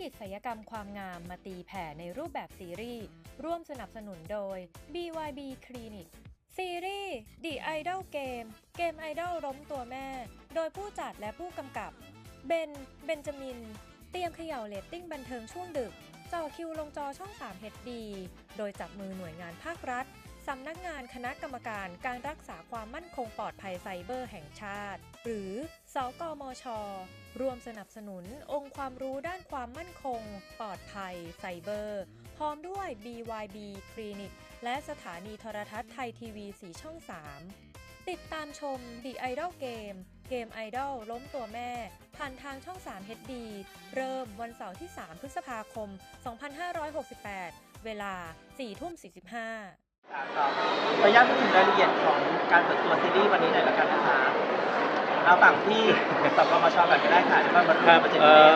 กิจศิลยกรรมความงามมาตีแผ่ในรูปแบบซีรีส์ ร่วมสนับสนุนโดย BYB Clinic ซีรีส์ The Idol Game เกมไอดอลล้มตัวแม่ โดยผู้จัดและผู้กำกับ เบน เบนจามิน เตรียมเขย่าเรตติ้งบันเทิงช่วงดึกจ่อคิวลงจอช่อง 3 HD โดยจับมือหน่วยงานภาครัฐ สำนักงานคณะกรรมการการรักษาความมั่นคงปลอดภัยไซเบอร์แห่งชาติ หรือ สกมชร่วมสนับสนุนองค์ความรู้ด้านความมั่นคง ปลอดภัย ไซเบอร์ พร้อมด้วย BYB Clinic และสถานีโทรทัศน์ไทยทีวี4ช่อง 3 ติดตามชม The Idol Game เกมไอดอลล้มตัวแม่ ผ่านทางช่อง 3 HD เริ่มวันเสาร์ที่ 3 พฤษภาคม 2568 เวลา 4 ทุ่ม 45 ขออนุญาตพูดถึงรายละเอียดของการเปิดตัวซีรีส์วันนี้หน่อยละกันนะคะเอาฝั่งที่สกมชก่อนก็ได้ค่ะแล้วก็มาครับมาเจนเอ่เออ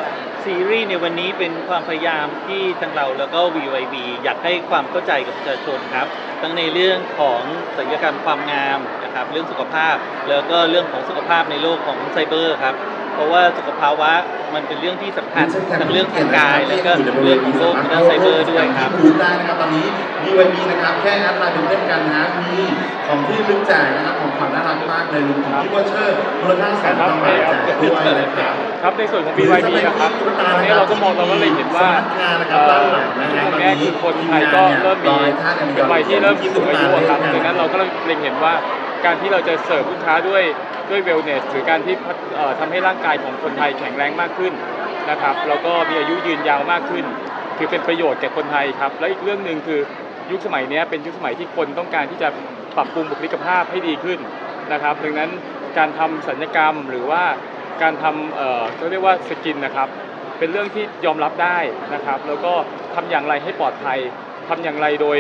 ซีรีส์ในวันนี้เป็นความพยายามที่ทางเราแล้วก็ VYB อยากให้ความเข้าใจกับประชาชนครับ ทั้งในเรื่องของศัลยกรรมความงามนะครับ เรื่องสุขภาพ แล้วก็เรื่องของสุขภาพในโลกของไซเบอร์ครับ เพราะว่าสุขภาวะมันเป็นเรื่องที่สำคัญทั้งเรื่องทางกายแล้วก็เรื่องของโลกทางด้านไซเบอร์ด้วยครับที่บูธได้นะครับตอนนี้ BYB นะครับแค่แอดไลน์เป็นเล่นกันนะฮะมีของที่ลึกแจกนะครับของขวัญน่ารักมากเลยรวมถึงที่วอเชอร์มูลค่าสองพันบาทแจกด้วยนะครับ ครับในส่วนของ BYD นะครับตอนนี้เราก็มองเราก็เลยเห็นว่าเอ่อตรงนี้คือคนไทยก็เริ่มมีเป็นวัยที่เริ่มสูงอายุอะครับดังนั้นเราก็เล็งเห็นว่า การที่เราจะเสิร์ฟลูกค้าด้วยด้วยเวลเนสหรือการที่พัฒเอ่อทำให้ร่างกายของคนไทยแข็งแรงมากขึ้นนะครับแล้วก็มีอายุยืนยาวมากขึ้น คือเป็นประโยชน์แก่คนไทยครับ และอีกเรื่องหนึ่งคือยุคสมัยนี้เป็นยุคสมัยที่คนต้องการที่จะปรับปรุงบุคลิกภาพให้ดีขึ้นนะครับดังนั้นการทำสัญญกรรมหรือว่าการทำเอ่อเขาเรียกว่าสกินนะครับเป็นเรื่องที่ยอมรับได้นะครับ แล้วก็ทำอย่างไรให้ปลอดภัยทำอย่างไรโดย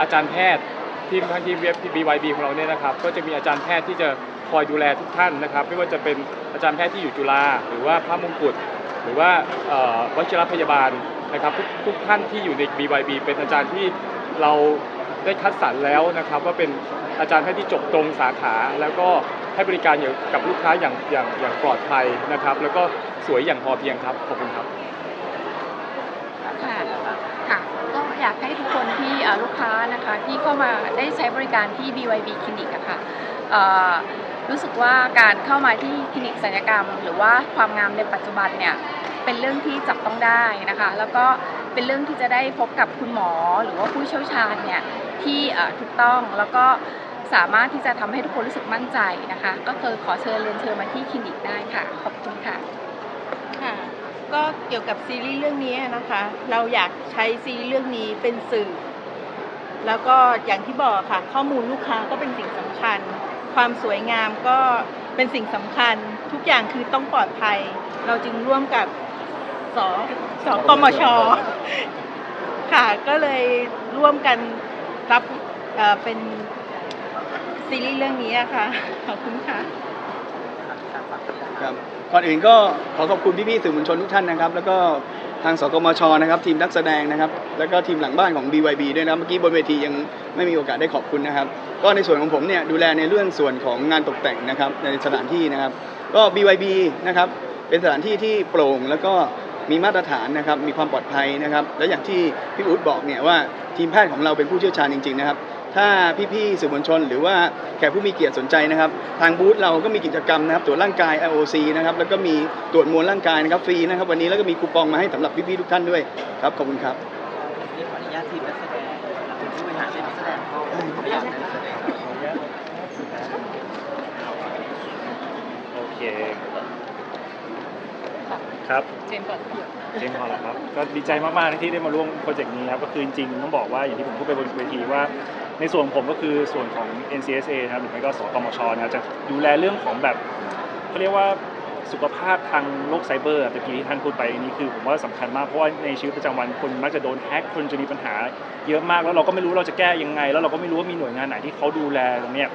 อาจารย์แพทย์ ทีมทางทีมเว็บ BYB ของเราเนี่ยนะครับ ก็จะมีอาจารย์แพทย์ที่จะคอยดูแลทุกท่านนะครับ ไม่ว่าจะเป็นอาจารย์แพทย์ที่อยู่จุฬาหรือว่าพระมงกุฎหรือว่าวชิรพยาบาลนะครับทุกทุกท่านที่อยู่ใน BYB เป็นอาจารย์ที่เราได้คัดสรรแล้วนะครับว่าเป็นอาจารย์แพทย์ที่จบตรงสาขา แล้วก็ให้บริการอย่างกับลูกค้าอย่างอย่างอย่างปลอดภัยนะครับ แล้วก็สวยอย่างพอเพียงครับขอบคุณครับ ค่ะค่ะก็ อยากให้ทุกคนที่ลูกค้านะคะที่เข้ามาได้ใช้บริการที่ BYB คลินิกอะค่ะเอ่อรู้สึกว่าการเข้ามาที่คลินิกศัลยกรรม หรือว่าความงามในปัจจุบันเนี่ยเป็นเรื่องที่จับต้องได้นะคะ แล้วก็เป็นเรื่องที่จะได้พบกับคุณหมอหรือว่าผู้เชี่ยวชาญเนี่ยที่ถูกต้องแล้วก็สามารถที่จะทำให้ทุกคนรู้สึกมั่นใจนะคะ ก็คือขอเชิญเรียนเชิญมาที่คลินิกได้ค่ะ ขอบคุณค่ะ ก็เกี่ยวกับซีรีส์เรื่องนี้นะคะ เราอยากใช้ซีรีส์เรื่องนี้เป็นสื่อ แล้วก็อย่างที่บอกค่ะ ข้อมูลลูกค้าก็เป็นสิ่งสำคัญ ความสวยงามก็เป็นสิ่งสำคัญ ทุกอย่างคือต้องปลอดภัย เราจึงร่วมกับสสกมช ค่ะ ก็เลยร่วมกันรับเป็นซีรีส์เรื่องนี้ค่ะ ขอบคุณค่ะ ก่อนอื่นก็ขอขอบคุณพี่ๆสื่อมวลชนทุกท่านนะครับ แล้วก็ทางสกมชนะครับทีมนักแสดงนะครับ แล้วก็ทีมหลังบ้านของ BYB ด้วยนะครับเมื่อกี้บนเวทียังไม่มีโอกาสได้ขอบคุณนะครับ ก็ในส่วนของผมเนี่ยดูแลในเรื่องส่วนของงานตกแต่งนะครับในสถานที่นะครับ ก็ BYB นะครับเป็นสถานที่ที่โปร่งแล้วก็มีมาตรฐานนะครับ มีความปลอดภัยนะครับ และอย่างที่พี่อุ๊ดบอกเนี่ยว่าทีมแพทย์ของเราเป็นผู้เชี่ยวชาญจริงๆนะครับ ถ้าพี่ๆสื่อมวลชน หรือว่าแขกผู้มีเกียรติสนใจนะครับ ทางบูธเราก็มีกิจกรรมนะครับตรวจร่างกาย IOC นะครับแล้วก็มีตรวจมวลร่างกายนะครับฟรีนะครับ วันนี้แล้วก็มีคูปองมาให้สำหรับพี่ๆทุกท่านด้วยครับขอบคุณครับนี่ขออนุญาตทีมนักแสดงคุณผู้บริหารเป็นนักแสดงเขาขออนุญาตนักแสดงโอเคครับ เจมส์ก่อนเจมส์พอแล้วครับ ก็ดีใจมากๆที่ได้มาร่วมโปรเจกต์นี้ครับ ก็คือจริงๆต้องบอกว่าอย่างที่ผมพูดไปบนเวทีว่า ในส่วนผมก็คือส่วนของ NCSA นะครับหรือไม่ก็สกมชนะครับจะดูแลเรื่องของแบบเขาเรียกว่าสุขภาพทางโลกไซเบอร์ต่ทีที่ท่านพูดไปนี่คือผมว่าสำคัญมากเพราะว่าในชีวิตประจำวันคนมักจะโดนแฮ็กคนจะมีปัญหาเยอะมากแล้วเราก็ไม่รู้เราจะแก้ยังไง แล้วเราก็ไม่รู้ว่ามีหน่วยงานไหนที่เขาดูแลตรงนี้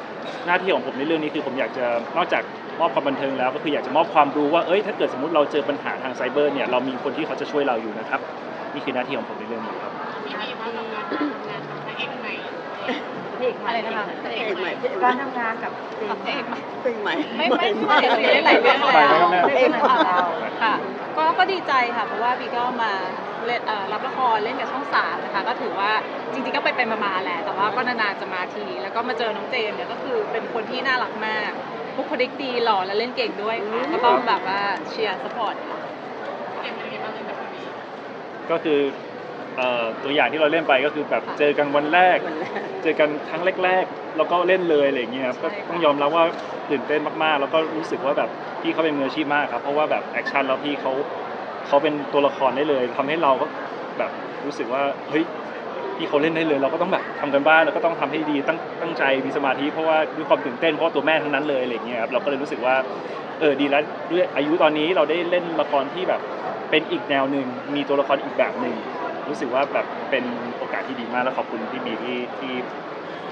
หน้าที่ของผมในเรื่องนี้คือผมอยากจะนอกจากมอบความบันเทิงแล้วก็คืออยากจะมอบความรู้ว่าเอ้ยถ้าเกิดสมมติเราเจอปัญหาทางไซเบอร์เนี่ยเรามีคนที่เขาจะช่วยเราอยู่นะครับนี่คือหน้าที่ของผมในเรื่องนี้ครับ คอะไรนะคะพระเอกใหม่การทำงานกับเจมพระเอกใหม่เพลงใหม่ไม่ไม่ไม่ได้หลายเรื่องไปไหมครับแม่เพลงของเราค่ะก็ก็ดีใจค่ะเพราะว่าบีก็มาเล่นเอ่อรับละครเล่นกับช่องสามนะคะก็ถือว่าจริงๆก็ไปเป็นมาๆแหละแต่ว่าก็นานๆจะมาที แล้วก็มาเจอน้องเจมส์เนี่ยก็คือเป็นคนที่น่ารักมากบุคลิกดีหล่อและเล่นเก่งด้วยค่ะก็ต้องแบบว่าเชียร์สปอร์ตค่ะก็คือ เอ่อตัวอย่างที่เราเล่นไปก็คือแบบเจอกันวันแรก เจอกันครั้งแรกๆแล้วก็เล่นเลยอะไรอย่างเงี้ยครับก็ต้องยอมรับว่าตื่นเต้นมากๆ แล้วก็รู้สึกว่าแบบพี่เขาเป็นมืออาชีพมากครับเพราะว่าแบบแอคชั่นแล้วพี่เขาเขาเป็นตัวละครได้เลยทำให้เราก็แบบรู้สึกว่าเฮ้ยพี่เขาเล่นได้เลย เราก็ต้องแบบทำกันบ้านแล้วก็ต้องทำให้ดีตั้งตั้งใจมีสมาธิเพราะว่าด้วยความตื่นเต้นเพราะว่าตัวแม่ทั้งนั้นเลยอะไรอย่างเงี้ยครับเราก็เลยรู้สึกว่าเออดีแล้วด้วยอายุตอนนี้เราได้เล่นละครที่แบบเป็นอีกแนวหนึ่งมีตัวละครอีกแบบหนึ่ง รู้สึกว่าแบบเป็นโอกาสที่ดีมากแล้วขอบคุณพี่บีที่ที่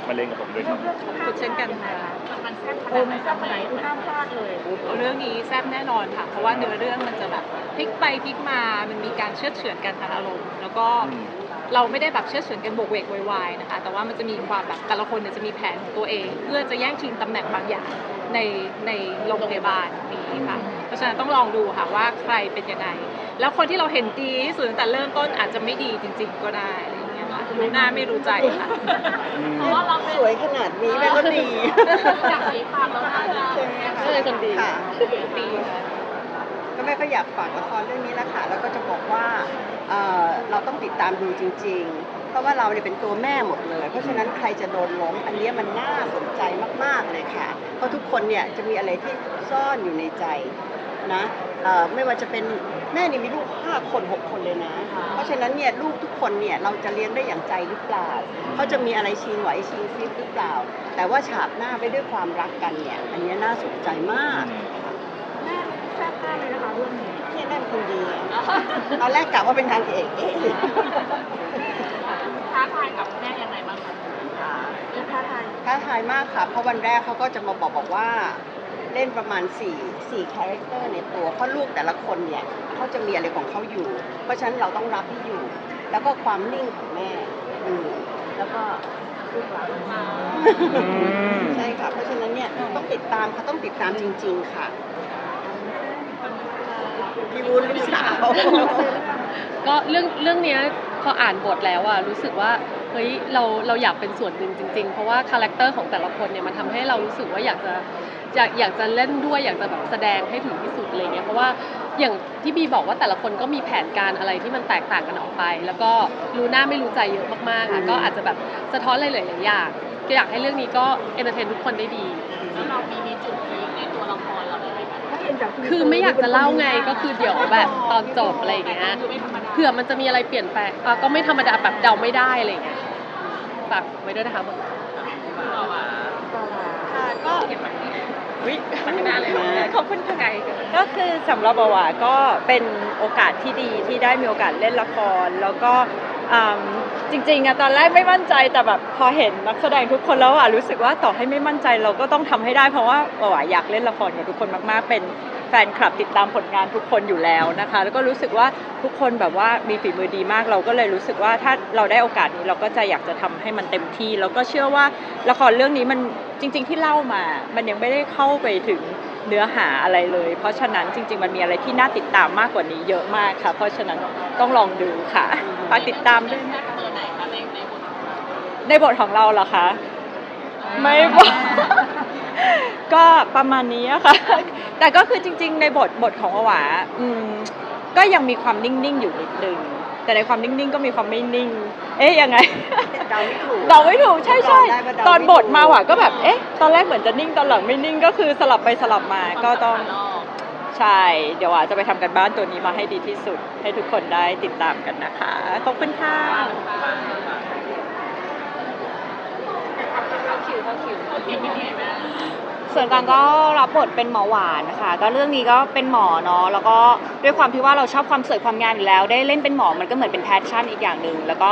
มาเล่นกับผมด้วยครับขอบคุณเช่นกันค่ะเออมันแซ่บขนาดไหนคือห้ามพลาดเลย เรื่องนี้แซ่บแน่นอนค่ะ เพราะว่าเนื้อเรื่องมันจะแบบพลิกไปพลิกมา มันมีการเชื่อดเฉือนกันทางอารมณ์ แล้วก็อืมเราไม่ได้แบบเชื่อดเฉือนกันโบกเวกโวยวายนะคะ แต่ว่ามันจะมีความแบบแต่ละคนเนี่ยจะมีแผนของตัวเอง เพื่อจะแย่งชิงตำแหน่งบางอย่างในในโรงพยาบาลนี้ค่ะ เพราะฉะนั้นต้องลองดูค่ะว่าใครเป็นยังไง แล้วคนที่เราเห็นดีที่สุดตั้งแต่เริ่มต้นอาจจะไม่ดีจริง ๆ ก็ได้อะไรอย่างเงี้ยค่ะรู้หน้าไม่รู้ใจค่ะอืมสวยขนาดนี้แม่ก็ดีจากนี้ฟังแล้วน่าจะใช่คนดีค่ะดีค่ะก็แม่ก็อยากฝากละครเรื่องนี้แหละค่ะแล้วก็จะบอกว่าเอ่อเราต้องติดตามดูจริง ๆ เพราะว่าเราเนี่ยเป็นตัวแม่หมดเลย เพราะฉะนั้นใครจะโดนล้มอันเนี้ยมันน่าสนใจมากๆเลยค่ะ เพราะทุกคนเนี่ยจะมีอะไรที่ซ่อนอยู่ในใจ นะเอ่อไม่ว่าจะเป็นแม่นี่มีลูกห้าคนหกคนเลยนะ เพราะฉะนั้นเนี่ยลูกทุกคนเนี่ยเราจะเลี้ยงได้อย่างใจหรือเปล่าเขาจะมีอะไรชิงไหวชิงฟิตหรือเปล่า แต่ว่าฉาบหน้าไปด้วยความรักกันเนี่ยอันเนี้ยน่าสนใจมากแซ่บมากเลยนะคะเรื่องนี้เนี่ยแม่เป็นคนดีอะตอนแรกกะว่าเป็นนางเอกเอ๊ะท้าทายกับแม่ยังไงบ้างคะท้าทายท้าทายมากค่ะเพราะวันแรกเขาก็จะมาบอกบอกว่า เล่นประมาณ4 4คาแรคเตอร์ในตัวเพราะลูกแต่ละคนเนี่ยเขาจะมีอะไรของเขาอยู่ เพราะฉะนั้นเราต้องรับให้อยู่ แล้วก็ความนิ่งของแม่อืมแล้วก็ลูกหลานใช่ค่ะเพราะฉะนั้นเนี่ยต้องติดตามค่ะต้องติดตามจริง ๆ ค่ะพี่วุ้นลูกสาวก็เรื่องเรื่องเนี้ยพออ่านบทแล้วอะรู้สึกว่าเฮ้ยเราเราอยากเป็นส่วนหนึ่งจริง ๆ เพราะว่าคาแรคเตอร์ของแต่ละคนเนี่ยมันทำให้เรารู้สึกว่าอยากจะ อยากอยากจะเล่นด้วยอยากจะแบบแสดงให้ถึงที่สุดอะไรเงี้ยเพราะว่าอย่างที่บีบอกว่าแต่ละคนก็มีแผนการอะไรที่มันแตกต่างกันออกไป แล้วก็รู้หน้าไม่รู้ใจเยอะมากๆอะก็อาจจะแบบสะท้อนอะไรหลายๆอย่างก็อยากให้เรื่องนี้ก็เอนเตอร์เทนทุกคนได้ดีแล้วเรามีมีจุดพีคในตัวละครเราเลยไหมคะถ้าเห็นจากคือไม่อยากจะเล่าไงก็คือเดี๋ยวแบบตอนจบอะไรอย่างเงี้ยคือไม่ธรรมดาเผื่อมันจะมีอะไรเปลี่ยนแปลงอะก็ไม่ธรรมดาแบบเดาไม่ได้อะไรอย่างเงี้ยฝากไว้ด้วยนะคะบทค่ะก็ วิพัฒนาเลยขอบคุณค่ะไก่ก็คือสำหรับบ่าวาก็เป็นโอกาสที่ดีที่ได้มีโอกาสเล่นละคร แล้วก็อืมจริงๆอะตอนแรกไม่มั่นใจแต่แบบพอเห็นนักแสดงทุกคนแล้วอะรู้สึกว่าต่อให้ไม่มั่นใจเราก็ต้องทำให้ได้เพราะว่าบ่าวาอยากเล่นละครกับทุกคนมากๆเป็น แฟนคลับติดตามผลงานทุกคนอยู่แล้วนะคะ แล้วก็รู้สึกว่าทุกคนแบบว่ามีฝีมือดีมาก เราก็เลยรู้สึกว่าถ้าเราได้โอกาสนี้เราก็จะอยากจะทำให้มันเต็มที่แล้วก็เชื่อว่าละครเรื่องนี้มันจริง ๆ ที่เล่ามา มันยังไม่ได้เข้าไปถึงเนื้อหาอะไรเลย เพราะฉะนั้นจริง ๆ มันมีอะไรที่น่าติดตามมากกว่านี้เยอะมากค่ะ เพราะฉะนั้นต้องลองดูค่ะฝากติดตามด้วยนะคะเบอร์ไหนคะในในบทในบทของเราเหรอคะ ไม่บอก ก็ประมาณนี้อะค่ะ แต่ก็คือจริง ๆ ในบทบทของอหวาอืมก็ยังมีความนิ่ง ๆ อยู่นิดนึง แต่ในความนิ่ง ๆ ก็มีความไม่นิ่ง เอ๊ะยังไง เดาไม่ถูกเราไม่ถูกใช่ใช่เดาได้ว่าเดาไม่ถูก ตอนบทมาหวาก็แบบ เอ๊ะ ตอนแรกเหมือนจะนิ่ง ตอนหลังไม่นิ่ง ก็คือสลับไปสลับมา ก็ต้อง ใช่ เดี๋ยวหวาจะไปทำกันบ้านตัวนี้มาให้ดีที่สุด ให้ทุกคนได้ติดตามกันนะคะ ขอบคุณค่ะเข้าคิว เข้าคิว ส่วนกางก็รับบทเป็นหมอหวานนะคะก็เรื่องนี้ก็เป็นหมอเนาะแล้วก็ด้วยความที่ว่าเราชอบความสวยความงามอยู่แล้ว ได้เล่นเป็นหมอมันก็เหมือนเป็นแพชชั่นอีกอย่างหนึ่งแล้วก็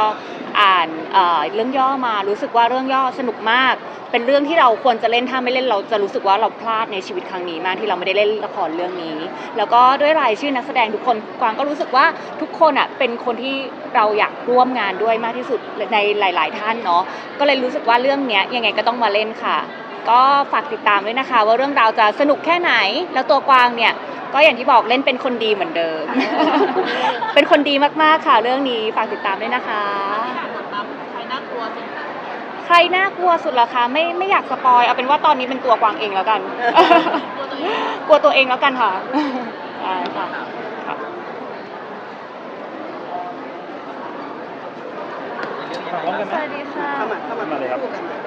อ่านเอ่อเรื่องย่อมารู้สึกว่าเรื่องย่อสนุกมาก เป็นเรื่องที่เราควรจะเล่นถ้าไม่เล่นเราจะรู้สึกว่าเราพลาดในชีวิตครั้งนี้มากที่เราไม่ได้เล่นละครเรื่องนี้ แล้วก็ด้วยรายชื่อนักแสดงทุกคนกวางก็รู้สึกว่าทุกคนอะเป็นคนที่เราอยากร่วมงานด้วยมากที่สุดในหลาย ๆ ท่านเนาะก็เลยรู้สึกว่าเรื่องเนี้ยยังไงก็ต้องมาเล่นค่ะ ก็ฝากติดตามด้วยนะคะ ว่าเรื่องราวจะสนุกแค่ไหน แล้วตัวกวางเนี่ยก็อย่างที่บอกเล่นเป็นคนดีเหมือนเดิม เป็นคนดีมากๆค่ะ เรื่องนี้ฝากติดตามด้วยนะคะ ใครน่ากลัวสุดใครน่ากลัวสุดล่ะคะไม่ไม่อยากสปอยเอาเป็นว่าตอนนี้เป็นตัวกวางเองแล้วกัน กลัวตัวเองแล้วกันค่ะใช่ค่ะค่ะสวัสดีค่ะ เข้ามาเข้ามามาเลยครับคู่กัน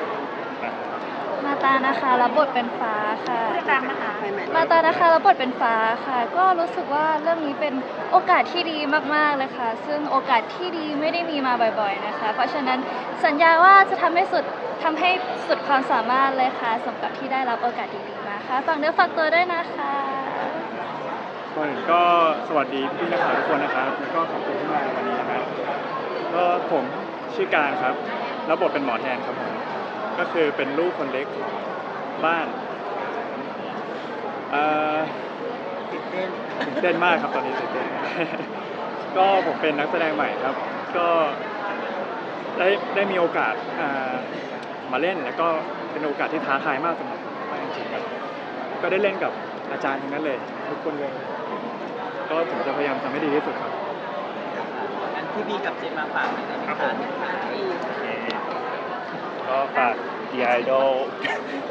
มาตานะคะรับบทเป็นฟ้าค่ะ ตามนะคะใหม่มาตานะคะรับบทเป็นฟ้าค่ะ ก็รู้สึกว่าเรื่องนี้เป็นโอกาสที่ดีมากๆเลยค่ะ ซึ่งโอกาสที่ดีไม่ได้มีมาบ่อยๆนะคะ เพราะฉะนั้นสัญญาว่าจะทำให้สุดทำให้สุดความสามารถเลยค่ะสมกับที่ได้รับโอกาสดีๆมาค่ะฝากเนื้อฝากตัวด้วยนะคะ ก่อนอื่นก็สวัสดีพี่นักข่าวทุกคนนะครับ แล้วก็ขอบคุณที่มาในวันนี้นะครับก็ผมชื่อการครับ รับบทเป็นหมอแทนครับผม ก็คือเป็นลูกคนเล็กของบ้านเอ่อๆตื่นเต้นตื่นเต้นมากครับตอนนี้ตื่นเต้น ก็ผมเป็นนักแสดงใหม่ครับ ก็ได้ได้มีโอกาสอ่ามาเล่นแล้วก็เป็นโอกาสที่ท้าทายมากสำหรับผมมากจริงๆครับ ก็ได้เล่นกับอาจารย์ทั้งนั้นเลย ทุกคนเลย ก็ผมจะพยายามทำให้ดีที่สุดครับงั้นพี่บีกับเจมมาฝากหน่อยได้ไหมคะทิ้งท้าย ก็ฝาก The Idol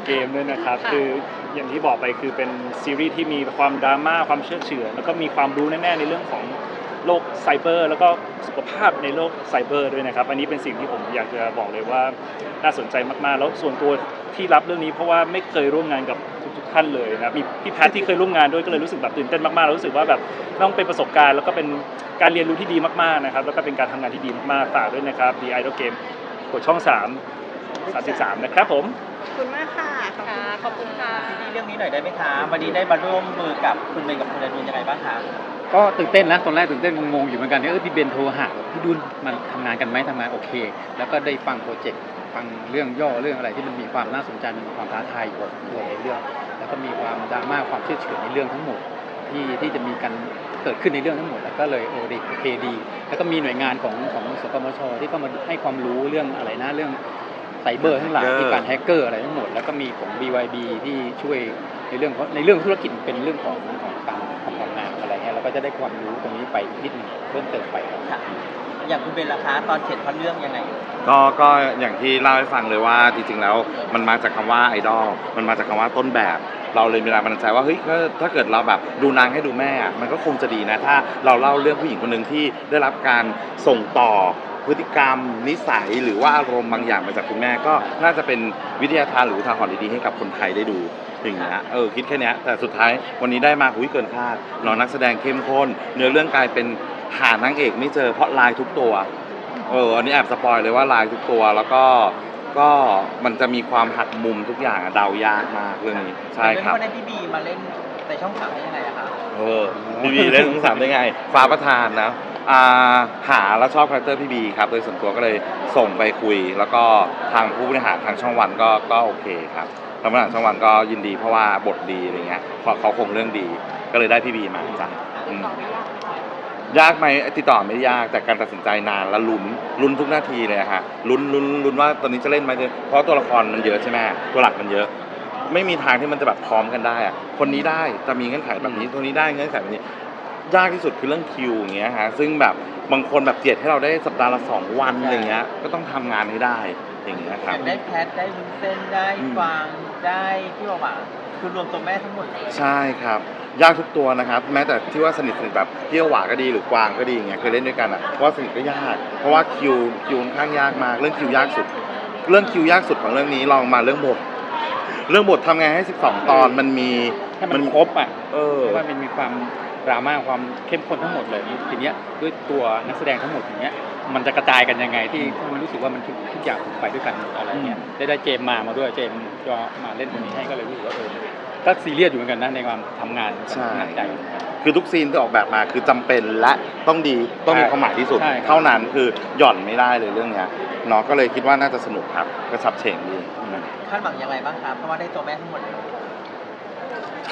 เกมด้วยนะครับ ค่ะ คืออย่างที่บอกไปคือเป็นซีรีส์ที่มีความดราม่าความเชื่อเฉือนแล้วก็มีความรู้แน่ๆในเรื่องของโลกไซเบอร์ แล้วก็สุขภาพในโลกไซเบอร์ด้วยนะครับ อันนี้เป็นสิ่งที่ผมอยากจะบอกเลยว่าน่าสนใจมากๆ แล้วส่วนตัวที่รับเรื่องนี้เพราะว่าไม่เคยร่วมงานกับทุกๆท่านเลยนะมีพี่แพทที่เคยร่วมงานด้วยก็เลยรู้สึกแบบตื่นเต้นมากๆแล้วรู้สึกว่าแบบต้องเป็นประสบการณ์ แล้วก็เป็นการเรียนรู้ที่ดีมากๆนะครับแล้วก็เป็นการทำงานที่ดีมากๆฝากด้วยนะครับ The Idol Game กดช่อง 3 33 นะครับผม ขอบคุณมากค่ะ ขอบคุณค่ะขอบคุณค่ะซีรีส์เรื่องนี้หน่อยได้ไหมคะวันนี้ได้มาร่วมมือกับคุณเบนกับคุณอดุลยังไงบ้างคะก็ตื่นเต้นนะตอนแรกตื่นเต้นงงๆอยู่เหมือนกันเนี่ยเออพี่เบนโทรหาพี่ดุลมันทำงานกันไหมทำงานโอเค แล้วก็ได้ฟังโปรเจกต์ฟังเรื่องย่อเรื่องอะไรที่มันมีความน่าสนใจมีความท้าทายอยู่พอสมควรในเรื่อง แล้วก็มีความดราม่าความเชื่อเฉือนในเรื่องทั้งหมด ที่ที่จะมีการเกิดขึ้นในเรื่องทั้งหมด แล้วก็เลยโอดีโอเคดี แล้วก็มีหน่วยงานของของสกมชที่เข้ามาให้ความรู้เรื่องอะไรนะเรื่อง ไซเบอร์ทั้งหลายที่การแฮกเกอร์อะไรทั้งหมด แล้วก็มีของ BYB ที่ช่วยในเรื่องของในเรื่องธุรกิจเป็นเรื่องของของการทำงานอะไรเงี้ยเราก็จะได้ความรู้ตรงนี้ไปอีกนิดหนึงเพิ่มเติมไปครับค่ะอย่างคุณเบนล่ะคะตอนเขียนพล็อตเรื่องยังไงก็ก็อย่างที่เล่าให้ฟังเลยว่าจริงๆแล้วมันมาจากคำว่าไอดอลมันมาจากคำว่าต้นแบบ เราเลยมีแรงบันดาลใจว่าเฮ้ยก็ถ้าเกิดเราแบบดูนางให้ดูแม่อะมันก็คงจะดีนะ ถ้าเราเล่าเรื่องผู้หญิงคนหนึ่งที่ได้รับการส่งต่อ พฤติกรรม นิสัยหรือว่าอารมณ์บางอย่างมาจากคุณแม่ก็น่าจะเป็นวิทยาทานหรืออุทาหรณ์ดีๆให้กับคนไทยได้ดูอย่างเงี้ยเออคิดแค่เนี้ยแต่สุดท้ายวันนี้ได้มาหุยเกินคาดน้องนักแสดงเข้มข้น เนื้อเรื่องกลายเป็นหานางเอกไม่เจอเพราะลายทุกตัวเอออันนี้แอบสปอยเลยว่าลายทุกตัวแล้วก็ก็มันจะมีความหักมุมทุกอย่างอะเดายากมากเรื่องนี้ใช่ครับเรื่องนี้วันนี้พี่บีมาเล่นในช่องสามได้ยังไงอะคะ เออพี่บีเล่นทั้งสามได้ไง ฟ้าประธานนะ อ่าหาแล้วชอบคาแรคเตอร์พี่บีครับ โดยส่วนตัวก็เลยส่งไปคุย แล้วก็ทางผู้บริหารทางช่องวันก็ก็โอเคครับทางผู้บริหารช่องวันก็ยินดีเพราะว่าบทดีอะไรเงี้ยเพราะเขาคงเรื่องดี ก็เลยได้พี่บีมาจ้ะอืมยากไหมติดต่อไม่ยากแต่การตัดสินใจนานและลุ้นลุ้นทุกนาทีเลยฮะลุ้นลุ้นลุ้นว่าตอนนี้จะเล่นไหมเพราะตัวละครมันเยอะใช่ไหมตัวหลักมันเยอะ ไม่มีทางที่มันจะแบบพร้อมกันได้อะคนนี้ได้จะมีเงื่อนไขแบบนี้คนนี้ได้เงื่อนไขแบบนี้ ยากที่สุดคือเรื่องคิวอย่างเงี้ยฮะซึ่งแบบบางคนแบบเจียดให้เราได้สัปดาห์ละสองวันอะไรเงี้ยก็ต้องทำงานให้ได้อย่างเงี้ยคอรับยากได้แพทได้วุ้นเส้นได้อืม ฟางได้พี่หวานคือรวมตัวแม่ทั้งหมดเลยใช่ครับ ยากทุกตัวนะครับ แม้แต่ที่ว่าสนิทสนิทแบบพี่หวาก็ดีหรือกวางก็ดีอย่างเงี้ยเคยเล่นด้วยกันอะเพราะว่าสนิทก็ยาก เพราะว่าคิวคิวค่อนข้างยากมาก เรื่องคิวยากสุด เรื่องคิวยากสุดของเรื่องนี้ลองมาเรื่องบท เรื่องบททำไงให้ 12 ตอนมันมีให้มันครบอะเออเพราะว่ามันมีความ ดราม่าความเข้มข้นทั้งหมดเลยทีเนี้ยด้วยตัวนักแสดงทั้งหมดอย่างเงี้ยมันจะกระจายกันยังไงที่ที่มันรู้สึกว่ามันทุกทุกอย่างถูกไปด้วยกันอะไรเงี้ยได้ได้เจมส์มามาด้วยเจมส์ก็มาเล่นตรงนี้ให้ก็เลยรู้สึกว่าเออก็ซีเรียสอยู่เหมือนกันนะในความทำงานใช่หนักใจคือทุกซีนที่ออกแบบมาคือจำเป็นและต้องดีต้องมีใช่ความหมายที่สุดใช่ครับเท่านั้นคือหย่อนไม่ได้เลยเรื่องเนี้ยเนาะก็เลยคิดว่าน่าจะสนุกครับกระชับเฉงดีคาดหวังยังไงบ้างครับเพราะว่าได้ตัวแม่ทั้งหมดเลย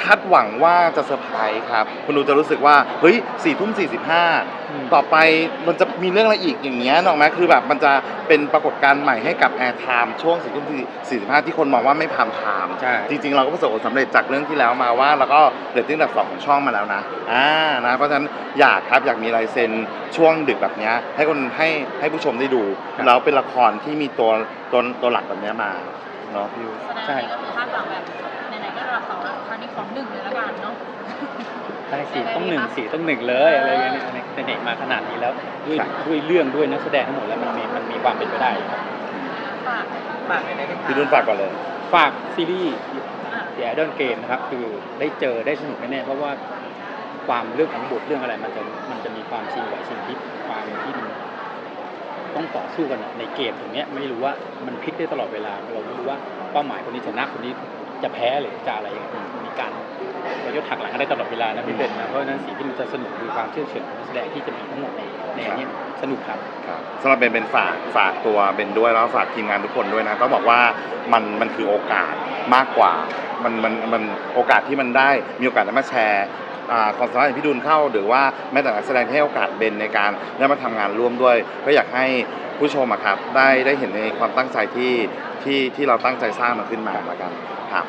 คาดหวังว่าจะเซอร์ไพรส์ครับ คุณดูจะรู้สึกว่า เฮ้ยสี่ทุ่มสี่สิบห้าอืมต่อไปมันจะมีเรื่องอะไรอีกอย่างเงี้ยหนกไหมคือแบบมันจะเป็นปรากฏการณ์ใหม่ให้กับแอร์ไทม์ช่วงสี่ทุ่มสี่สิบห้าที่คนมองว่าไม่พามไทม์ใช่จริง ๆ เราก็ประสบความสำเร็จจากเรื่องที่แล้วมาว่า แล้วก็เรตติ้งอันดับสองของช่องมาแล้วนะอ่านะเพราะฉะนั้นอยากครับอยากมีลายเซ็นช่วงดึกแบบเนี้ยให้คนให้ให้ผู้ชมได้ดูแล้วเป็นละครที่มีตัวตัวตัวหลักแบบเนี้ยมาเนาะพี่ใช่ก็คือคาดหวังแบบ ของหนึ่งเลยละกันเนาะใช่สี่ต้องหนึ่งสี่ต้องหนึ่งเลยอะไรเงี้ยเนี่ยในเด็กมาขนาดนี้แล้วด้วยด้วยเรื่องด้วยนักแสดงทั้งหมดแล้วมันมีมันมีความเป็นไปได้ครับฝากฝากไหนๆกันครับพี่ดุนฝากก่อนเลย ฝากซีรีส์ The Idol Game นะครับคือได้เจอได้สนุกแน่ๆเพราะว่าความเรื่องของบทเรื่องอะไรมันจะมันจะมีความชิงไหวชิงพลิกความที่มันต้องต่อสู้กันในเกมตรงเนี้ยไม่รู้ว่ามันพลิกได้ตลอดเวลาเราไม่รู้ว่าเป้าหมายคนนี้ชนะคนนี้จะแพ้หรือจะอะไรอย่างเงี้ย มีการประยุทธ์ถักหลังกันได้ตลอดเวลานะพี่เป็นนะเพราะฉะนั้นสิ่งที่มันจะสนุกคือความเชื่อเฉื่อยของนักแสดงที่จะมีทั้งหมดในในอันนี้สนุกครับ ครับสำหรับเบนเป็นฝากฝากตัวเบนด้วยแล้วฝากทีมงานทุกคนด้วยนะต้องบอกว่ามันมันคือโอกาสมากกว่า มันมันมันโอกาสที่มันได้มีโอกาสได้มาแชร์อ่าความสามารถอย่างพี่ดุลเข้า หรือว่าแม้แต่นักแสดงที่ให้โอกาสเบนในการได้มาทำงานร่วมด้วย ก็อยากให้ผู้ชมอะครับได้ได้เห็นในความตั้งใจที่ที่ที่เราตั้งใจสร้างมันขึ้นมาแล้วกันครับ